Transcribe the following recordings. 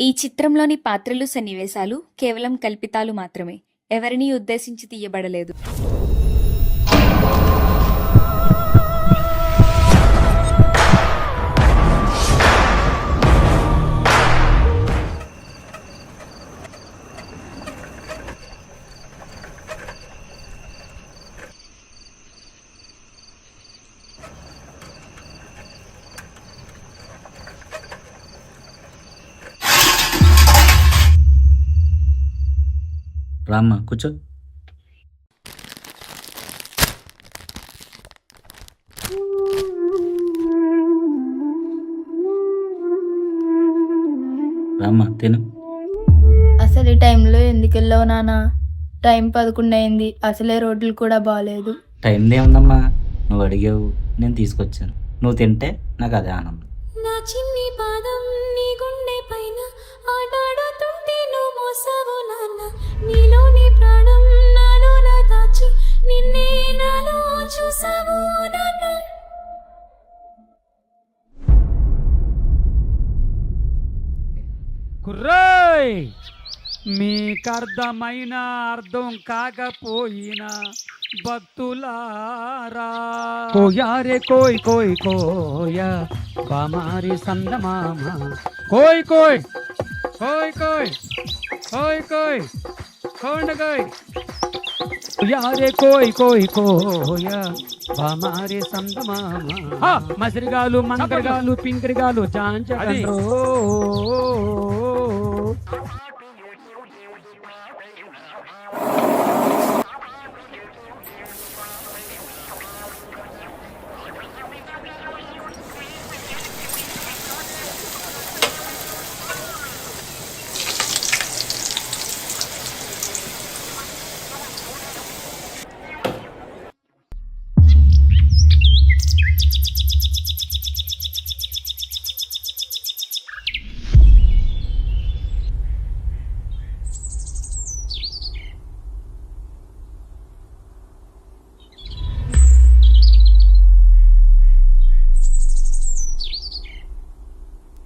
ఈ చిత్రంలోని పాత్రలు సన్నివేశాలు కేవలం కల్పితాలు మాత్రమే. ఎవరినీ ఉద్దేశించి తీయబడలేదు. రామ్మ కూర్చో. రామ్మ తిను. అసలు ఈ టైంలో ఎందుకు వెళ్ళావు నాన్న? టైం పదకొండు అయింది అసలే రోడ్లు కూడా బాగాలేదు టైం ఏముందమ్మా నువ్వు అడిగావు నేను తీసుకొచ్చాను. నువ్వు తింటే నాకు అదే ఆనందం. మీకర్థమైన అర్థం కాకపోయినా భక్తులారా. కోయారే కోయ్ కోయ్ కోయ. బామారి సందమామ. కోయ్ కోయ్ కోయ్ కోయ్ కోయ్ కోయ్ కోండ కోయ్. యారే కోయ్ కోయ్ కోయ. బామారే సందమామ. మసిరిగాలు మంకరిగాలు పింకరిగాలు జాంచగండ్రో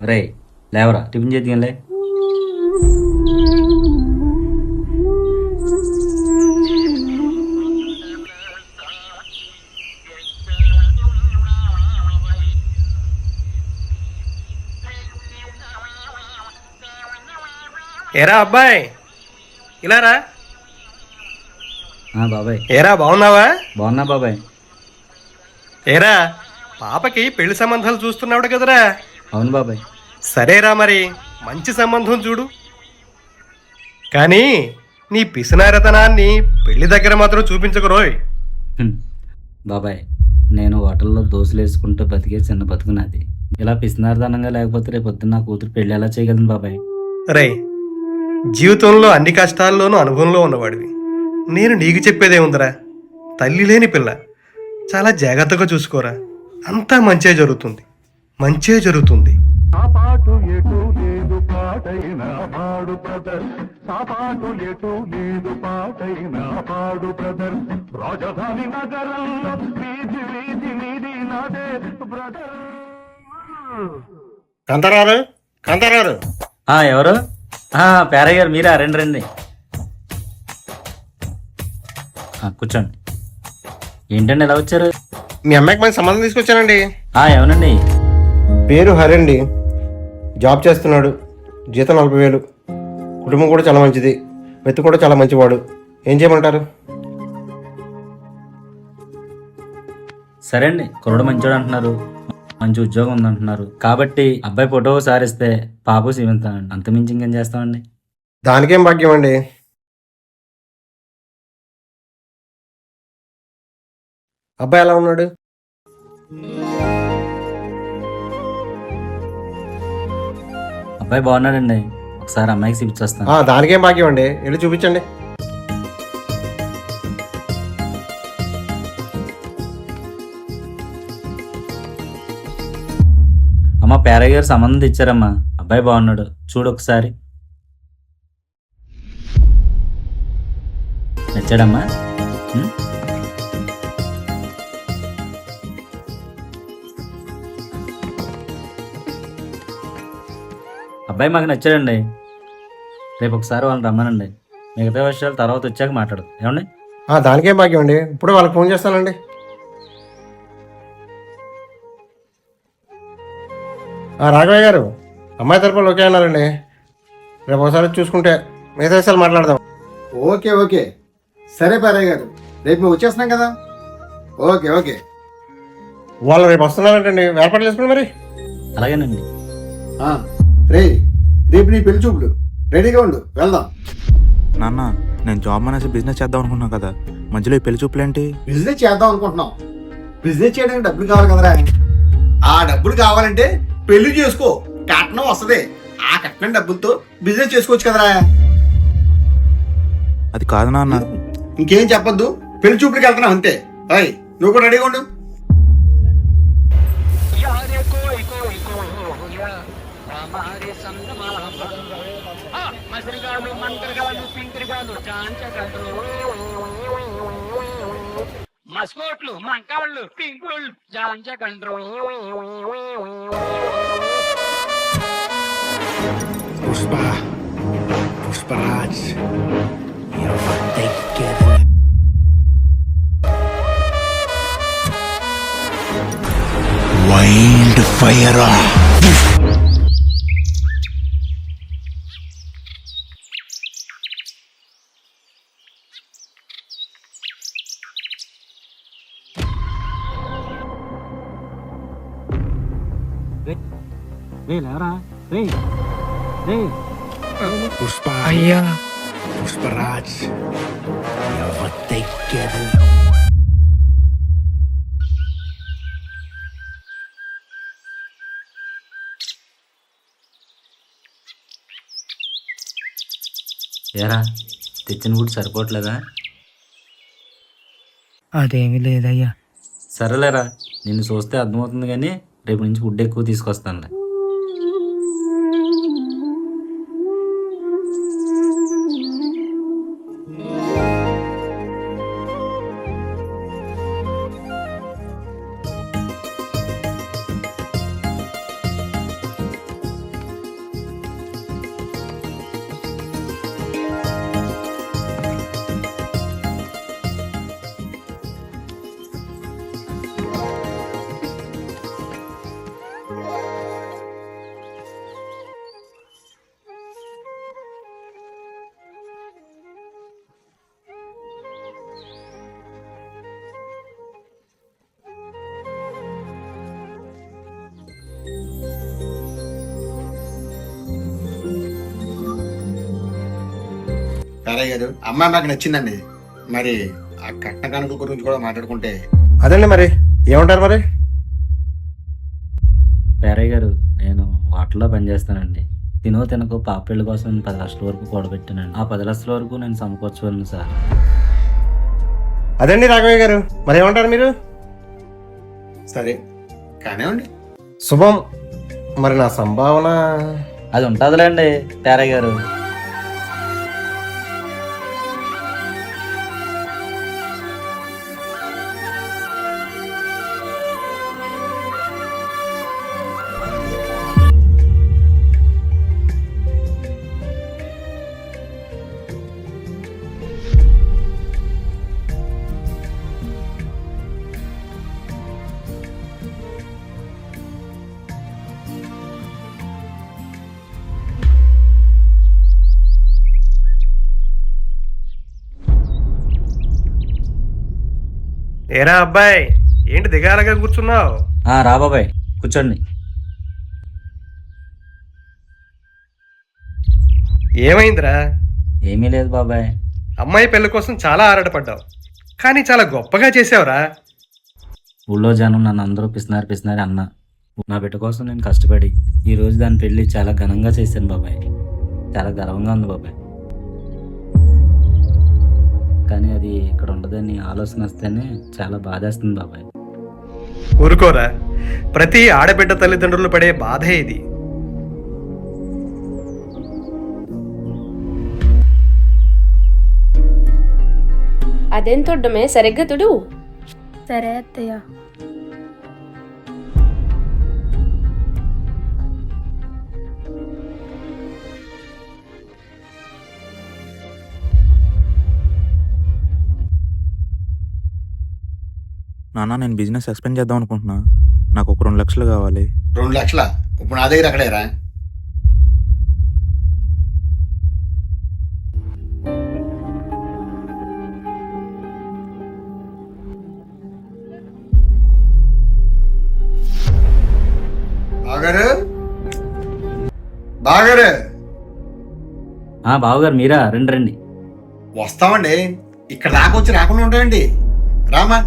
రే లేవరా టిఫిన్ చేద్దాంలే ఏరా అబ్బాయి? ఇలా రా ఆ, బాబాయ్. ఏరా బాగున్నావా? బాగున్నా బాబాయ్. ఏరా పాపకి పెళ్ళి సంబంధాలు చూస్తున్నాడు కదరా? అవును బాబాయ్. సరేరా మరి మంచి సంబంధం చూడు. కానీ నీ పిసినారతనాన్ని పెళ్ళి దగ్గర మాత్రం చూపించకురోయ్. బాబాయ్ నేను హోటల్లో దోశలు వేసుకుంటూ బతికే చిన్న బతుకు నాది. ఇలా పిసినార్దనంగా లేకపోతే రేపు పొద్దున్న నా కూతురు పెళ్ళి ఎలా చేయగలను బాబాయ్? రే జీవితంలో అన్ని కష్టాల్లోనూ అనుభవంలో ఉన్నవాడివి. నేను నీకు చెప్పేదేముందిరా తల్లి లేని పిల్ల. చాలా జాగ్రత్తగా చూసుకోరా. అంతా మంచే జరుగుతుంది. మంచే జరుగుతుంది. పాడు బ్రదర్. సాపాటు ఎటు లేదు పాటైన పాడు బ్రదర్. రాజధాని నగరంలో వీధి వీధి వీధి నాదే బ్రదర్. కాంతారారు కాంతారారు ఆ, ఎవరు? ఆ, పేరయ్య గారు మీరా రండి రండి. ఆ, కూర్చోండి. ఏంటండి ఎలా వచ్చారు? మీ అమ్మాయికి మంచి సంబంధం తీసుకొచ్చానండి. ఆ, ఏమనండి పేరు హరండి. జాబ్ చేస్తున్నాడు. జీతం నలభై వేలు. కుటుంబం కూడా చాలా మంచిది. వ్యక్తి కూడా చాలా మంచివాడు. ఏం చేయమంటారు? సరే అండి కుర్రడు మంచోడు అంటున్నారు. మంచి ఉద్యోగం ఉందంటున్నారు. కాబట్టి అబ్బాయి ఫోటో సారిస్తే పాపు సీమంతానండి అంత మించి ఇంకేం చేస్తామండి? దానికేం భాగ్యం అండి? అబ్బాయి ఎలా ఉన్నాడు? అబ్బాయి బాగున్నాడండి. ఒకసారి అమ్మాయికి చూపించేస్తాను దానికేం భాగ్యం అండి వెళ్ళి చూపించండి. అమ్మ పేరయ్య గారు సంబంధం తెచ్చారమ్మా. అబ్బాయి బాగున్నాడు. చూడు ఒకసారి. నచ్చాడమ్మా అబ్బాయి మాకు నచ్చాడండి. రేపు ఒకసారి వాళ్ళని రమ్మనండి. మిగతా విషయాలు తర్వాత వచ్చాక మాట్లాడు ఏమండి? ఆ, దానికేం భాగ్యం అండి. ఇప్పుడు వాళ్ళకి ఫోన్ చేస్తానండి. ఆ, రాఘవయ్య గారు అమ్మాయి తరపున ఓకే అన్నారండి. రేపు ఒకసారి వచ్చి చూసుకుంటే మిగతా విషయాలు మాట్లాడదాం. Okay okay. సరే పారయ్య గారు. రేపు మేము వచ్చేస్తున్నాం కదా? Okay okay. వాళ్ళు రేపు వస్తున్నారంటండి. ఏర్పాట్లు చేసుకుని మరి. అలాగేనండి. ఆ, రే రేపు నీ పెళ్ళి చూపులు. రెడీగా ఉండు వెళ్దాం. నాన్న నేను జాబ్ మానేసి బిజినెస్ చేద్దాం అనుకున్నా కదా. మధ్యలో ఈ పెళ్ళి చూపులేంటి? బిజినెస్ చేద్దాం అనుకుంటున్నాం. బిజినెస్ చేయడానికి డబ్బులు కావాలి కదరా. ఆ డబ్బులు కావాలంటే పెళ్ళి చేసుకో. కట్నం వస్తుంది. ఆ కట్నం డబ్బులతో బిజినెస్ చేసుకోవచ్చు కదరా. అది కాదు నాన్న. ఇంకేం చెప్పొద్దు. పెళ్ళి చూపులకి వెళ్తున్నాం అంతే. అయ్ నువ్వు కూడా రెడీగా ఉండు. మస్కోట్లు మంకాళ్ళు పింకులు జాంచకండ్రు పుష్ప పుష్పరాజ్ వైల్డ్ ఫైర్ రే లేవరా. రే రే. పుష్ప అయ్యా. పుష్పరాజ్. ఏరా తెచ్చిన ఫుడ్ సరిపోవట్లేదా? అదేమీ లేదయ్యా. సరేలేరా నిన్ను చూస్తే అర్థమవుతుంది కానీ రేపు నుంచి ఫుడ్ ఎక్కువ తీసుకొస్తానులే. పారయ్య గారు. అమ్మాయి నాకు నచ్చిందండి. మరి ఆ కట్న కానుకల గురించి కూడా మాట్లాడుకుంటే. అదండి మరి? ఏమంటారు మరి? పేరయ్య గారు నేను హోటల్లో పనిచేస్తానండి తినో తినకో పాప పెళ్ళి కోసం నేను పది లక్షల వరకు కూడబెట్టానండి. ఆ పది లక్షల వరకు నేను సమకూర్చగలను సార్. అదండి రాఘవయ్య గారు? మరి ఏమంటారు మీరు? సరే కానివ్వండి. శుభం. మరి నా సంభావన? అది ఉంటుందిలేండి పేరయ్య గారు. ఏరా అబ్బాయి? ఏంటి దిగాలగా కూర్చున్నావు? ఆ, రా బాబాయ్. కూర్చోండి. ఏమైందిరా? ఏమీ లేదు బాబాయ్. అమ్మాయి పెళ్ళి కోసం చాలా ఆరాటపడ్డావు. కానీ చాలా గొప్పగా చేసావురా. ఊళ్ళో జనం నన్ను అందరూ పిసినారు పిసినారు అన్న. నా బిడ్డ కోసం నేను కష్టపడి ఈ రోజు దాని పెళ్ళి చాలా ఘనంగా చేశాను బాబాయ్. చాలా గర్వంగా ఉంది బాబాయ్. కానీ అది ఇక్కడ ఉండదని ఆలోచన వస్తేనే చాలా బాధేస్తుంది బాబాయ్. ఊరుకోరా. ప్రతి ఆడబిడ్డ తల్లిదండ్రులు పడే బాధే ఇది. అదేం తొడ్డమే? సరిగ్గా తుడు. సరే అత్తయ్య. నాన్న నేను బిజినెస్ ఎక్స్పెండ్ చేద్దాం అనుకుంటున్నా. నాకు ఒక రెండు లక్షలు కావాలి. రెండు లక్షల? ఇప్పుడు నా దగ్గర అక్కడేరా బాగారు? బాగారు? ఆ బావగారు మీరా? రండి రండి. వస్తామండి. ఇక్కడ దాకా వచ్చి రాకుండా ఉంటామండి రామా.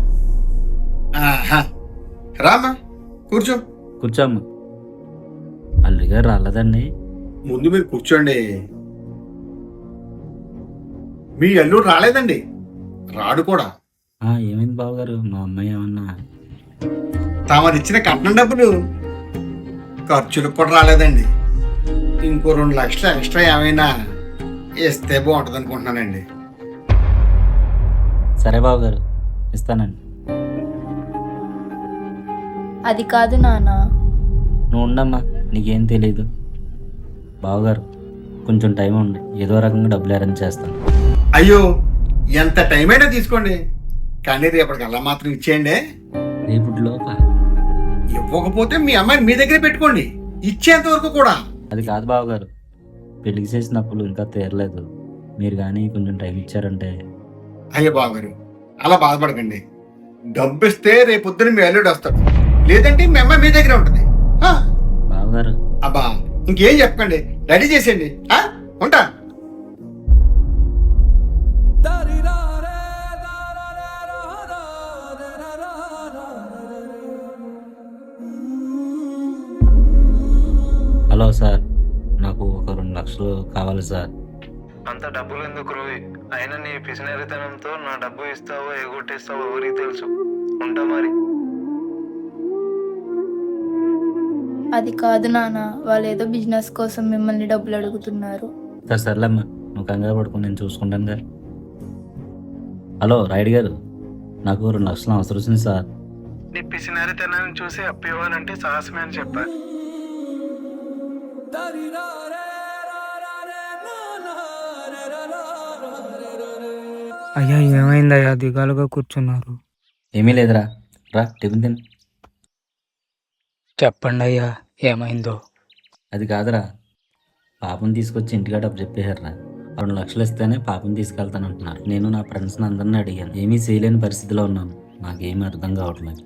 రామా కూర్చో. కూర్చోమ్మ. అల్లుడి గారు రాలేదండి. ముందు మీరు కూర్చోండి. మీ అల్లుడు రాలేదండి. రాడు కూడా. ఆ, ఏమైంది బావగారు? మా అమ్మాయి ఏమన్నా? తమరిచ్చిన కట్నం డబ్బులు ఖర్చులకు కూడా రాలేదండి. ఇంకో రెండు లక్షలు ఎక్స్ట్రా ఏమైనా ఇస్తే బాగుంటుంది అనుకుంటున్నానండి సరే బావగారు ఇస్తానండి. అది కాదు నాన్న. నువ్వు ఉండమ్మా నీకేం తెలియదు బావగారు కొంచెం టైం ఉంది ఏదో రకంగా డబ్బులు అరేంజ్ చేస్తాను. అయ్యో ఎంత టైం అయినా తీసుకోండి. కానీ రేపటికల్లా మాత్రం ఇచ్చేయండి. రేపు లోప ఇవ్వకపోతే మీ అమ్మాయిని మీ దగ్గరే పెట్టుకోండి. ఇచ్చేంత వరకు కూడా. అది కాదు బావగారు పెళ్ళికి చేసిన అప్పులు ఇంకా తీరలేదు. మీరు కానీ కొంచెం టైం ఇచ్చారంటే. అయ్యో బాగారు అలా బాధపడకండి. డబ్బు ఇస్తే రేపొద్దున మీ అల్లుడు వస్తాడు. లేదంటే మీ అమ్మాయి మీ దగ్గరే ఉంటుంది. బావగారు. అబ్బా ఇంకేం చెప్పకండి. రెడీ చేసేయండి. ఆ, ఉంటా. హలో సార్ నాకు ఒక రెండు లక్షలు కావాలి సార్. అంత డబ్బులు ఎందుకు రోయ్? అయినా నీ పిసినరితనంతో నా డబ్బు ఇస్తావో ఎగొట్టేస్తావో ఎవరికి తెలుసు? ఉంటా మరి. అది కాదు నాన్న వాళ్ళు ఏదో బిజినెస్ కోసం మిమ్మల్ని డబ్బులు అడుగుతున్నారు. సార్ సర్లేమ్మా. నువ్వు కంగారు పడుకుని నేను చూసుకుంటాను కదా హలో రైడ్ గారు. నాకు రెండు లక్షలు అవసరం వచ్చింది సార్. నీ పిసినరితనాన్ని చూసి అప్పు ఇవ్వాలంటే సాహసమే అని చెప్పా. అయ్యా ఏమైందయ్యా? దిగాలుగా కూర్చున్నారు. ఏమీ లేదురా. రా టిఫిన్ తిని. చెప్పండి అయ్యా ఏమైందో? అది కాదురా. పాపం తీసుకొచ్చి ఇంటికాడ డబ్బు చెప్పేశారురా. రెండు లక్షలు ఇస్తేనే పాపం తీసుకెళ్తాను అంటున్నారు నేను నా ఫ్రెండ్స్ని అందరినీ అడిగాను. ఏమీ చేయలేని పరిస్థితిలో ఉన్నాను. నాకేమీ అర్థం కావట్లేదు.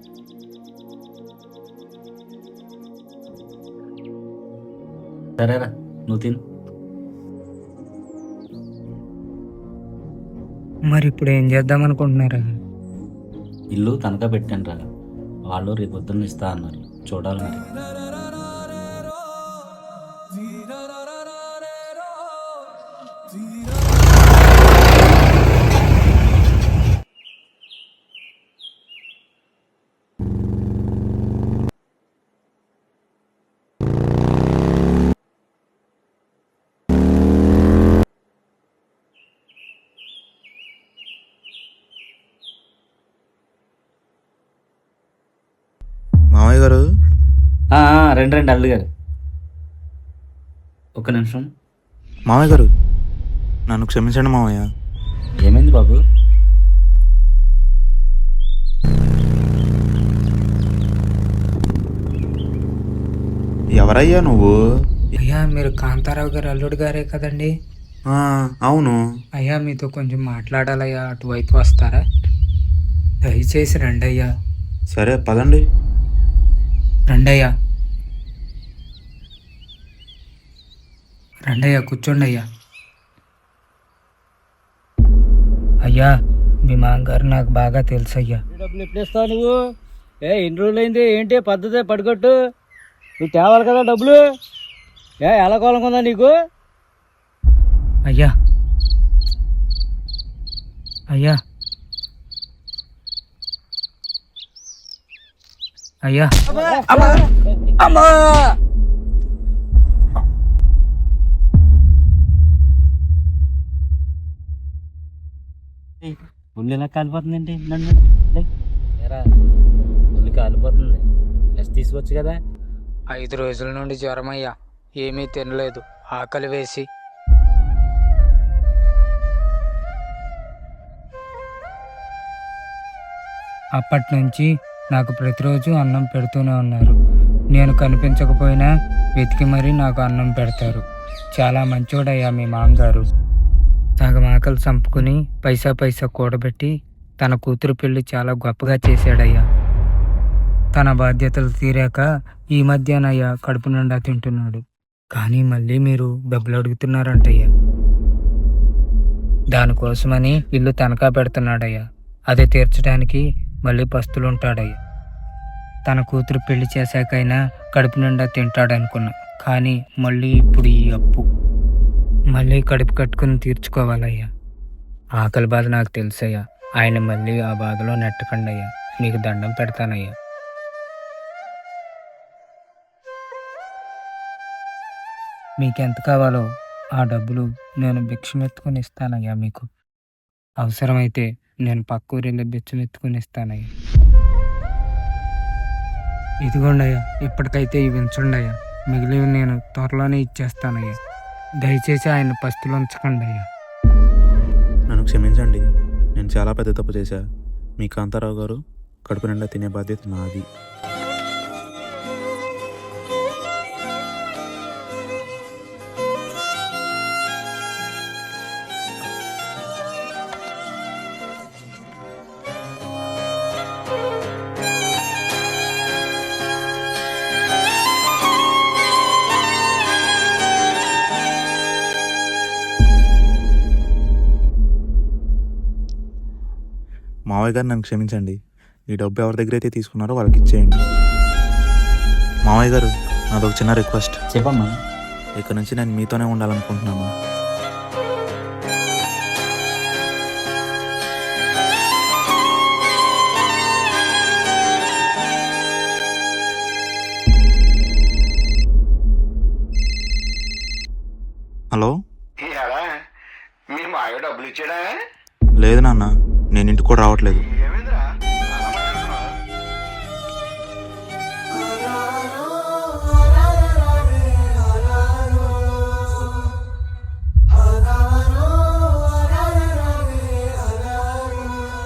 సరేరా నువ్వు తిను. మరి ఇప్పుడు ఏం చేద్దాం అనుకుంటున్నారా ఇల్లు తనఖా పెట్టాను రా వాళ్ళు రేపు పొద్దున్న ఇస్తా అన్నారు. చూడాలి మరి. గారు? రండి రండి అల్లు గారు. ఒక్క నిమిషం. మామయ్య గారు నన్ను క్షమించండి మామయ్య. ఏమైంది బాబు? ఎవరయ్యా నువ్వు? అయ్యా మీరు కాంతారావు గారు అల్లుడు గారే కదండి? ఆ, అవును. అయ్యా మీతో కొంచెం మాట్లాడాలయ్యా అటువైపు వస్తారా? దయచేసి రండి అయ్యా సరే పదండి. రండి అయ్యా రండి అయ్యా కూర్చోండి అయ్యా అయ్యా మీ మామగారు నాకు బాగా తెలుసు అయ్యా డబ్బులు నువ్వు? ఏ ఎన్ని రోజులైంది ఏంటి పద్ధతి పడిగొట్టు? నువ్వు తేవాలి కదా డబ్బులు? ఏ ఎలా కోలకుందా నీకు? అయ్యా. అయ్యా. అయ్యా అమ్మా ఒళ్ళు ఎలా కాలిపోతుందండి నన్ను లే. ఏరా ఒళ్ళు కాలిపోతుంది రెస్ట్ తీసుకోవచ్చు కదా ఐదు రోజుల నుండి జ్వరం అయ్యా ఏమీ తినలేదు ఆకలి వేసి అప్పటి నుంచి నాకు ప్రతిరోజు అన్నం పెడుతూనే ఉన్నారు. నేను కనిపించకపోయినా వెతికి మరీ నాకు అన్నం పెడతారు. చాలా మంచోడయ్యా మీ మామగారు. సగం ఆకలి చంపుకుని పైసా పైసా కూడబెట్టి తన కూతురు పెళ్ళి చాలా గొప్పగా చేశాడయ్యా. తన బాధ్యతలు తీరాక ఈ మధ్యనయ్యా కడుపు నిండా తింటున్నాడు. కానీ మళ్ళీ మీరు డబ్బులు అడుగుతున్నారంటయ్యా. దానికోసమని ఇల్లు తనఖా పెడుతున్నాడయ్యా. అది తీర్చడానికి మళ్ళీ పస్తులుంటాడయ్యా. తన కూతురు పెళ్ళి చేశాకైనా కడుపు నిండా తింటాడనుకున్నా. కానీ మళ్ళీ ఇప్పుడు ఈ అప్పు. మళ్ళీ కడుపు కట్టుకుని తీర్చుకోవాలయ్యా. ఆకలి బాధ నాకు తెలుసయ్యా. ఆయన మళ్ళీ ఆ బాధలో నెట్టకండి అయ్యా మీకు దండం పెడతానయ్యా. మీకెంత కావాలో ఆ డబ్బులు నేను భిక్షమెత్తుకుని ఇస్తానయ్యా మీకు. అవసరమైతే నేను పక్క ఊరిలో బిచ్చమెత్తుకుని ఇస్తానయ్యా. ఇదిగోండి అయ్యా ఇప్పటికైతే ఇవి ఉంచండి అయ్యా మిగిలివి నేను త్వరలోనే ఇచ్చేస్తానయ్యా. దయచేసి ఆయన పస్తులు ఉంచకండి అయ్యా నన్ను క్షమించండి. నేను చాలా పెద్ద తప్పు చేశా. మీ కాంతారావు గారు కడుపు నిండా తినే బాధ్యత నాది. మావయ్య గారు నన్ను క్షమించండి. ఈ డబ్బు ఎవరి దగ్గర అయితే తీసుకున్నారో వాళ్ళకి ఇచ్చేయండి. మావయ్య గారు నాదొక చిన్న రిక్వెస్ట్ చెప్పమ్మా. ఇక్కడ నుంచి నేను మీతోనే ఉండాలనుకుంటున్నాను. హలో? ఎలా మీ మాయ డబ్బులు ఇచ్చాడా? లేదు నాన్న. రావట్లేదు ఏమి